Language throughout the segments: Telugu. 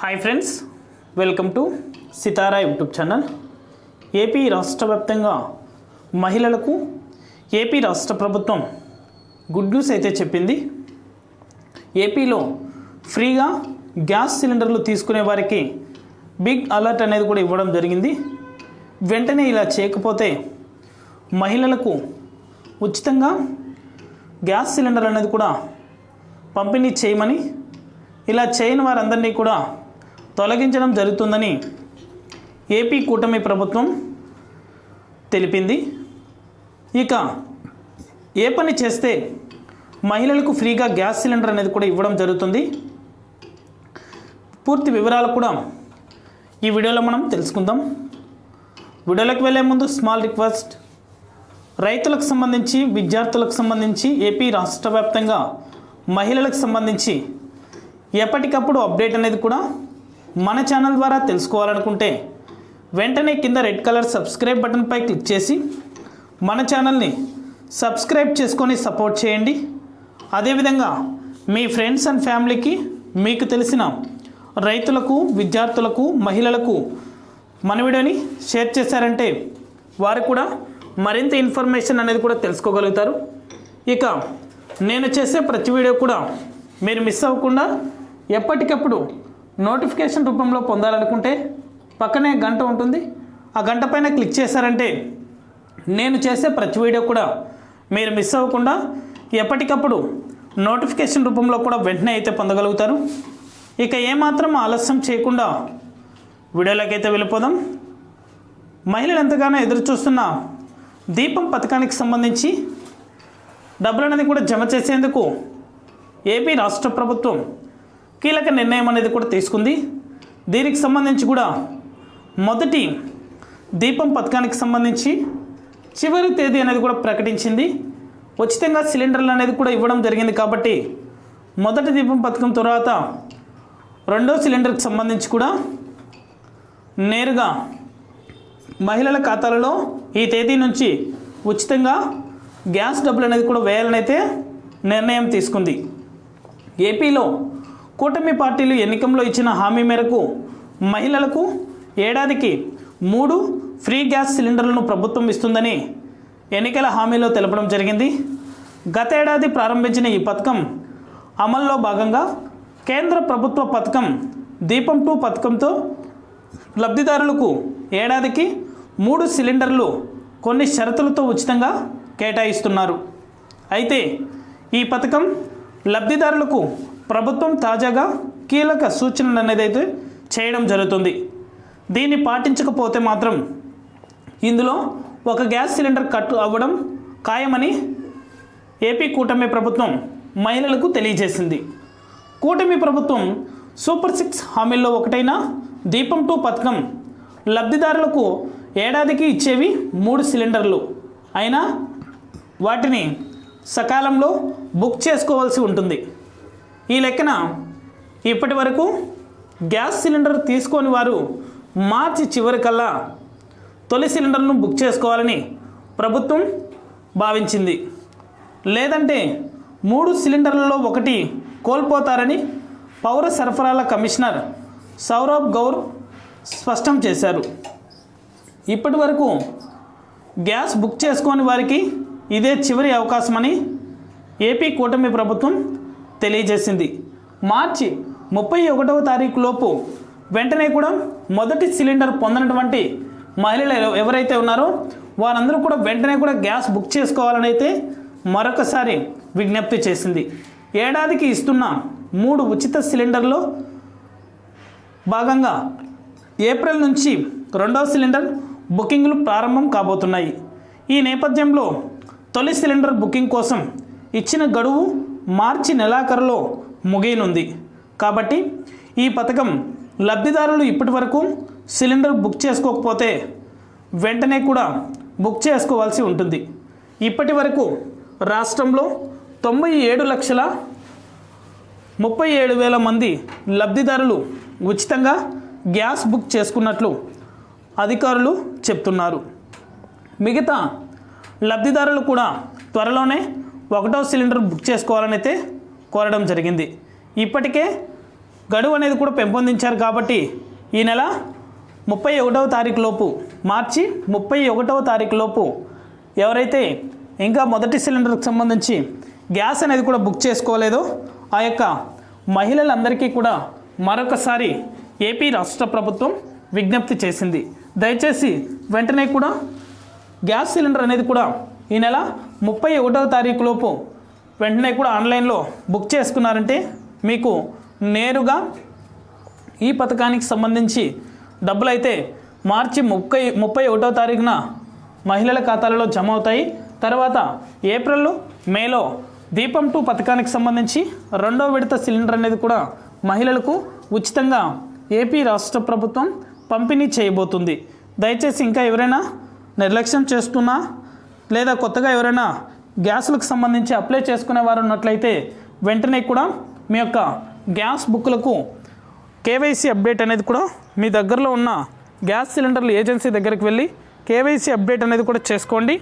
Hi friends welcome to Sitara YouTube channel AP రాష్ట్ర వ్యాప్తంగా మహిళలకు ఏపీ రాష్ట్ర ప్రభుత్వం గుడ్ న్యూస్ అయితే చెప్పింది. ఏపీలో ఫ్రీగా గ్యాస్ సిలిండర్లు తీసుకునే వారికి బిగ్ అలర్ట్ అనేది కూడా ఇవ్వడం జరిగింది. వెంటనే ఇలా చేయకపోతే మహిళలకు ఉచితంగా గ్యాస్ సిలిండర్ అనేది కూడా పంపిణీ చేయమని ఇలా చేయని వారందరినీ కూడా తొలగించడం జరుగుతుందని ఏపీ కూటమి ప్రభుత్వం తెలిపింది. ఇక ఏ పని చేస్తే మహిళలకు ఫ్రీగా గ్యాస్ సిలిండర్ అనేది కూడా ఇవ్వడం జరుగుతుంది. పూర్తి వివరాలు కూడా ఈ వీడియోలో మనం తెలుసుకుందాం. వీడియోలోకి వెళ్ళే ముందు స్మాల్ రిక్వెస్ట్. రైతులకు సంబంధించి విద్యార్థులకు సంబంధించి ఏపీ రాష్ట్ర వ్యాప్తంగా మహిళలకు సంబంధించి ఎప్పటికప్పుడు అప్డేట్ అనేది కూడా మన ఛానల్ ద్వారా తెలుసుకోవాలనుకుంటే వెంటనే కింద రెడ్ కలర్ సబ్స్క్రైబ్ బటన్పై క్లిక్ చేసి మన ఛానల్ని సబ్స్క్రైబ్ చేసుకొని సపోర్ట్ చేయండి. అదేవిధంగా మీ ఫ్రెండ్స్ అండ్ ఫ్యామిలీకి మీకు తెలిసిన రైతులకు విద్యార్థులకు మహిళలకు మన వీడియోని షేర్ చేశారంటే వారు కూడా మరింత ఇన్ఫర్మేషన్ అనేది కూడా తెలుసుకోగలుగుతారు. ఇక నేను చేసే ప్రతి వీడియో కూడా మీరు మిస్ అవ్వకుండా ఎప్పటికప్పుడు నోటిఫికేషన్ రూపంలో పొందాలనుకుంటే పక్కనే గంట ఉంటుంది. ఆ గంట పైన క్లిక్ చేశారంటే నేను చేసే ప్రతి వీడియో కూడా మీరు మిస్ అవ్వకుండా ఎప్పటికప్పుడు నోటిఫికేషన్ రూపంలో కూడా వెంటనే అయితే పొందగలుగుతారు. ఇక ఏమాత్రం ఆలస్యం చేయకుండా వీడియోలోకైతే అయితే వెళ్ళిపోదాం. మహిళలు ఎంతగానో ఎదురు చూస్తున్న దీపం పథకానికి సంబంధించి డబ్బులు అనేది కూడా జమ చేసేందుకు ఏపీ రాష్ట్ర ప్రభుత్వం కీలక నిర్ణయం అనేది కూడా తీసుకుంది. దీనికి సంబంధించి కూడా మొదటి దీపం పథకానికి సంబంధించి చివరి తేదీ అనేది కూడా ప్రకటించింది. ఉచితంగా సిలిండర్లు అనేది కూడా ఇవ్వడం జరిగింది కాబట్టి మొదటి దీపం పథకం తర్వాత రెండో సిలిండర్కి సంబంధించి కూడా నేరుగా మహిళల ఖాతాలలో ఈ తేదీ నుంచి ఉచితంగా గ్యాస్ డబ్బులు అనేది కూడా వేయాలనైతే నిర్ణయం తీసుకుంది. ఏపీలో కూటమి పార్టీలు ఎన్నికల్లో ఇచ్చిన హామీ మేరకు మహిళలకు ఏడాదికి మూడు ఫ్రీ గ్యాస్ సిలిండర్లను ప్రభుత్వం ఇస్తుందని ఎన్నికల హామీలో తెలపడం జరిగింది. గత ఏడాది ప్రారంభించిన ఈ పథకం అమల్లో భాగంగా కేంద్ర ప్రభుత్వ పథకం దీపం టూ పథకంతో లబ్ధిదారులకు ఏడాదికి మూడు సిలిండర్లు కొన్ని షరతులతో ఉచితంగా కేటాయిస్తున్నారు. అయితే ఈ పథకం లబ్ధిదారులకు ప్రభుత్వం తాజాగా కీలక సూచనలు అనేది అయితే చేయడం జరుగుతుంది. దీన్ని పాటించకపోతే మాత్రం ఇందులో ఒక గ్యాస్ సిలిండర్ కట్ అవ్వడం ఖాయమని ఏపీ కూటమి ప్రభుత్వం మహిళలకు తెలియజేసింది. కూటమి ప్రభుత్వం సూపర్ సిక్స్ హామీల్లో ఒకటైన దీపం టూ పథకం లబ్ధిదారులకు ఏడాదికి ఇచ్చేవి మూడు సిలిండర్లు. అయినా వాటిని సకాలంలో బుక్ చేసుకోవాల్సి ఉంటుంది. ఈ లెక్కన ఇప్పటి వరకు గ్యాస్ సిలిండర్ తీసుకొని వారు మార్చి చివరికల్లా తొలి సిలిండర్ను బుక్ చేసుకోవాలని ప్రభుత్వం భావించింది. లేదంటే మూడు సిలిండర్లలో ఒకటి కోల్పోతారని పౌర సరఫరాల కమిషనర్ సౌరభ్ గౌర్ స్పష్టం చేశారు. ఇప్పటి వరకు గ్యాస్ బుక్ చేసుకోని వారికి ఇదే చివరి అవకాశమని ఏపీ కూటమి ప్రభుత్వం తెలియజేసింది. మార్చి ముప్పై ఒకటవ తారీఖు లోపు వెంటనే కూడా మొదటి సిలిండర్ పొందినటువంటి మహిళలు ఎవరైతే ఉన్నారో వారందరూ కూడా వెంటనే కూడా గ్యాస్ బుక్ చేసుకోవాలని అయితే మరొకసారి విజ్ఞప్తి చేసింది. ఏడాదికి ఇస్తున్న మూడు ఉచిత సిలిండర్లో భాగంగా ఏప్రిల్ నుంచి రెండవ సిలిండర్ బుకింగ్లు ప్రారంభం కాబోతున్నాయి. ఈ నేపథ్యంలో తొలి సిలిండర్ బుకింగ్ కోసం ఇచ్చిన గడువు మార్చి నెలాఖరులో ముగియనుంది. కాబట్టి ఈ పథకం లబ్ధిదారులు ఇప్పటి వరకు సిలిండర్ బుక్ చేసుకోకపోతే వెంటనే కూడా బుక్ చేసుకోవాల్సి ఉంటుంది. ఇప్పటి వరకు రాష్ట్రంలో తొంభై ఏడు లక్షల ముప్పై ఏడు వేల మంది లబ్ధిదారులు ఉచితంగా గ్యాస్ బుక్ చేసుకున్నట్లు అధికారులు చెప్తున్నారు. మిగతా లబ్ధిదారులు కూడా త్వరలోనే ఒకటో సిలిండర్ బుక్ చేసుకోవాలని అయితే కోరడం జరిగింది. ఇప్పటికే గడువు అనేది కూడా పెంపొందించారు కాబట్టి ఈ నెల ముప్పై ఒకటవ తారీఖు లోపు మార్చి ముప్పై ఒకటవ తారీఖు లోపు ఎవరైతే ఇంకా మొదటి సిలిండర్కి సంబంధించి గ్యాస్ అనేది కూడా బుక్ చేసుకోలేదో ఆ యొక్క మహిళలందరికీ కూడా మరొకసారి ఏపీ రాష్ట్ర ప్రభుత్వం విజ్ఞప్తి చేసింది. దయచేసి వెంటనే కూడా గ్యాస్ సిలిండర్ అనేది కూడా ఈ నెల ముప్పై ఒకటవ తారీఖు లోపు వెంటనే కూడా ఆన్లైన్లో బుక్ చేసుకున్నారంటే మీకు నేరుగా ఈ పథకానికి సంబంధించి డబ్బులు అయితే మార్చి ముప్పై ముప్పై ఒకటో తారీఖున మహిళల ఖాతాలలో జమ అవుతాయి. తర్వాత ఏప్రిల్ మేలో దీపం టూ పథకానికి సంబంధించి రెండో విడత సిలిండర్ అనేది కూడా మహిళలకు ఉచితంగా ఏపీ రాష్ట్ర ప్రభుత్వం పంపిణీ చేయబోతుంది. దయచేసి ఇంకా ఎవరైనా నిర్లక్ష్యం చేస్తున్నా లేదా కొత్తగా ఎవరైనా గ్యాస్లకు సంబంధించి అప్లై చేసుకునే వారు ఉన్నట్లయితే వెంటనే కూడా మీ యొక్క గ్యాస్ బుక్లకు కేవైసీ అప్డేట్ అనేది కూడా మీ దగ్గరలో ఉన్న గ్యాస్ సిలిండర్ల ఏజెన్సీ దగ్గరికి వెళ్ళి కేవైసీ అప్డేట్ అనేది కూడా చేసుకోండి.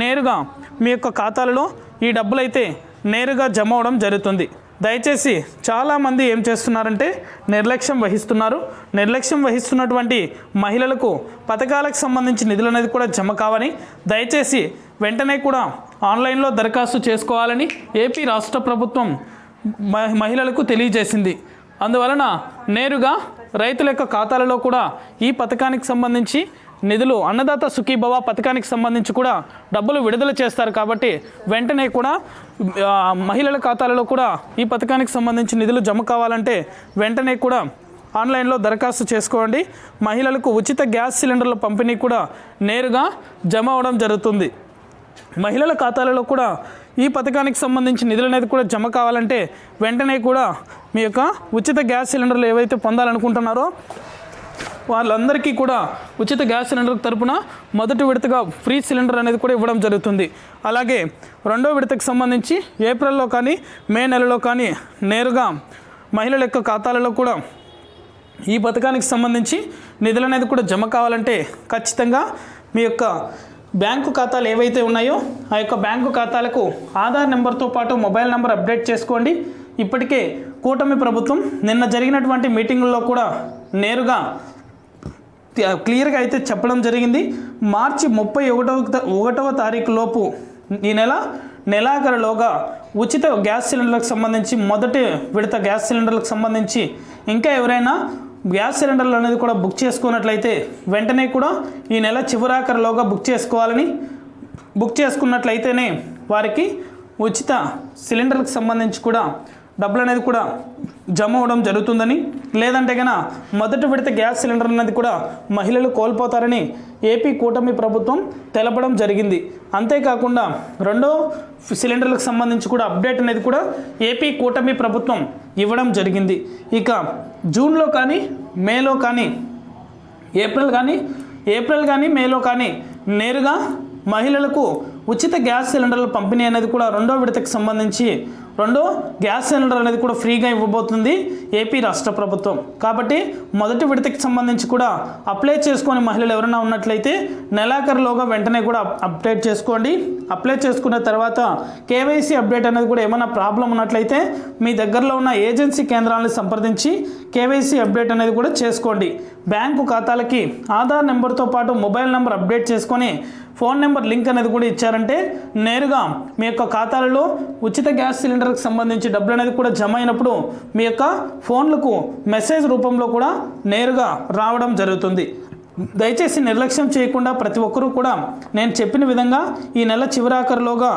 నేరుగా మీ యొక్క ఖాతాలలో ఈ డబ్బులు అయితే నేరుగా జమ అవడం జరుగుతుంది. దయచేసి చాలామంది ఏం చేస్తున్నారంటే నిర్లక్ష్యం వహిస్తున్నారు. నిర్లక్ష్యం వహిస్తున్నటువంటి మహిళలకు పథకాలకు సంబంధించి నిధులు అనేది కూడా జమ కావని దయచేసి వెంటనే కూడా ఆన్లైన్లో దరఖాస్తు చేసుకోవాలని ఏపీ రాష్ట్ర ప్రభుత్వం మ- మహిళలకు తెలియజేసింది. అందువలన నేరుగా రైతుల యొక్క ఖాతాలలో కూడా ఈ పథకానికి సంబంధించి నిధులు అన్నదాత సుఖీభవ పథకానికి సంబంధించి కూడా డబ్బులు విడుదల చేస్తారు కాబట్టి వెంటనే కూడా మహిళల ఖాతాలలో కూడా ఈ పథకానికి సంబంధించి నిధులు జమ కావాలంటే వెంటనే కూడా ఆన్లైన్లో దరఖాస్తు చేసుకోండి. మహిళలకు ఉచిత గ్యాస్ సిలిండర్ల పంపిణీ కూడా నేరుగా జమ అవడం జరుగుతుంది. మహిళల ఖాతాలలో కూడా ఈ పథకానికి సంబంధించి నిధులు అనేది కూడా జమ కావాలంటే వెంటనే కూడా మీ యొక్క ఉచిత గ్యాస్ సిలిండర్లు ఏవైతే పొందాలనుకుంటున్నారో వాళ్ళందరికీ కూడా ఉచిత గ్యాస్ సిలిండర్ తరపున మొదటి విడతగా ఫ్రీ సిలిండర్ అనేది కూడా ఇవ్వడం జరుగుతుంది. అలాగే రెండో విడతకు సంబంధించి ఏప్రిల్లో కానీ మే నెలలో కానీ నేరుగా మహిళల యొక్క ఖాతాలలో కూడా ఈ పథకానికి సంబంధించి నిధులు అనేది కూడా జమ కావాలంటే ఖచ్చితంగా మీ యొక్క బ్యాంకు ఖాతాలు ఏవైతే ఉన్నాయో ఆ యొక్క బ్యాంకు ఖాతాలకు ఆధార్ నెంబర్తో పాటు మొబైల్ నెంబర్ అప్డేట్ చేసుకోండి. ఇప్పటికే కూటమి ప్రభుత్వం నిన్న జరిగినటువంటి మీటింగుల్లో కూడా నేరుగా క్లియర్గా అయితే చెప్పడం జరిగింది. మార్చి ముప్పై ఒకటవ త- ఒకటవ తారీఖు లోపు ఈ నెల నెలాఖరులోగా ఉచిత గ్యాస్ సిలిండర్లకు సంబంధించి మొదటి విడత గ్యాస్ సిలిండర్లకు సంబంధించి ఇంకా ఎవరైనా గ్యాస్ సిలిండర్లు అనేది కూడా బుక్ చేసుకున్నట్లయితే వెంటనే కూడా ఈ నెల చివరాఖరులోగా బుక్ చేసుకోవాలని బుక్ చేసుకున్నట్లయితేనే వారికి ఉచిత సిలిండర్లకు సంబంధించి కూడా డబ్బులు అనేది కూడా జమ అవడం జరుగుతుందని లేదంటే కనుక మొదటి విడత గ్యాస్ సిలిండర్ అనేది కూడా మహిళలు కోల్పోతారని ఏపీ కూటమి ప్రభుత్వం తెలపడం జరిగింది. అంతేకాకుండా రెండో సిలిండర్లకు సంబంధించి కూడా అప్డేట్ అనేది కూడా ఏపీ కూటమి ప్రభుత్వం ఇవ్వడం జరిగింది. ఇక జూన్లో కానీ మేలో కానీ ఏప్రిల్ కానీ ఏప్రిల్ కానీ మేలో కానీ నేరుగా మహిళలకు ఉచిత గ్యాస్ సిలిండర్ల పంపిణీ అనేది కూడా రెండో విడతకు సంబంధించి రెండు గ్యాస్ సిలిండర్ అనేది కూడా ఫ్రీగా ఇవ్వబోతుంది ఏపీ రాష్ట్ర ప్రభుత్వం. కాబట్టి మొదటి విడతకి సంబంధించి కూడా అప్లై చేసుకొని మహిళలు ఎవరైనా ఉన్నట్లయితే నెలాఖరులోగా వెంటనే కూడా అప్డేట్ చేసుకోండి. అప్లై చేసుకున్న తర్వాత కేవైసీ అప్డేట్ అనేది కూడా ఏమైనా ప్రాబ్లం ఉన్నట్లయితే మీ దగ్గరలో ఉన్న ఏజెన్సీ కేంద్రాలను సంప్రదించి కేవైసీ అప్డేట్ అనేది కూడా చేసుకోండి. బ్యాంకు ఖాతాలకి ఆధార్ నెంబర్తో పాటు మొబైల్ నెంబర్ అప్డేట్ చేసుకొని ఫోన్ నెంబర్ లింక్ అనేది కూడా ఇచ్చారంటే నేరుగా మీ యొక్క ఖాతాలలో ఉచిత గ్యాస్ సిలిండర్కి సంబంధించి డబ్బులు అనేది కూడా జమ అయినప్పుడు మీ యొక్క ఫోన్లకు మెసేజ్ రూపంలో కూడా నేరుగా రావడం జరుగుతుంది. దయచేసి నిర్లక్ష్యం చేయకుండా ప్రతి ఒక్కరూ కూడా నేను చెప్పిన విధంగా ఈ నెల చివరాఖరులోగా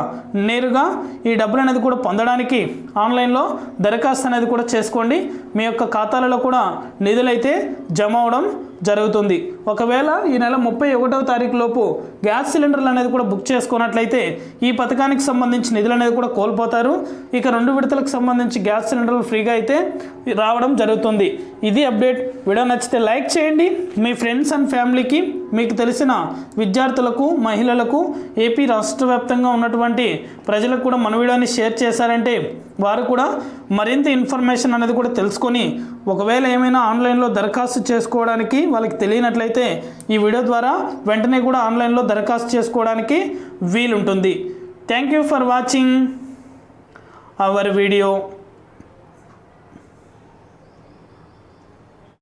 నేరుగా ఈ డబ్బులు అనేది కూడా పొందడానికి ఆన్లైన్లో దరఖాస్తు అనేది కూడా చేసుకోండి. మీ యొక్క ఖాతాలలో కూడా నిధులైతే జమ అవడం జరుగుతుంది. ఒకవేళ ఈ నెల ముప్పై ఒకటవ తారీఖు లోపు గ్యాస్ సిలిండర్లు అనేది కూడా బుక్ చేసుకున్నట్లయితే ఈ పథకానికి సంబంధించి నిధులు అనేది కూడా కోల్పోతారు. ఇక రెండు విడతలకు సంబంధించి గ్యాస్ సిలిండర్లు ఫ్రీగా అయితే రావడం జరుగుతుంది. ఇది అప్డేట్. వీడియో నచ్చితే లైక్ చేయండి. మీ ఫ్రెండ్స్ అండ్ ఫ్యామిలీకి మీకు తెలిసిన విద్యార్థులకు మహిళలకు ఏపీ రాష్ట్ర వ్యాప్తంగా ఉన్నటువంటి ప్రజలకు కూడా మన వీడియోని షేర్ చేశారంటే వారు కూడా మరింత ఇన్ఫర్మేషన్ అనేది కూడా తెలుసుకొని ఒకవేళ ఏమైనా ఆన్లైన్లో దరఖాస్తు చేసుకోవడానికి వాళ్ళకి తెలియనట్లయితే ఈ వీడియో ద్వారా వెంటనే కూడా ఆన్లైన్లో దరఖాస్తు చేసుకోవడానికి వీలుంటుంది. Thank you for watching our video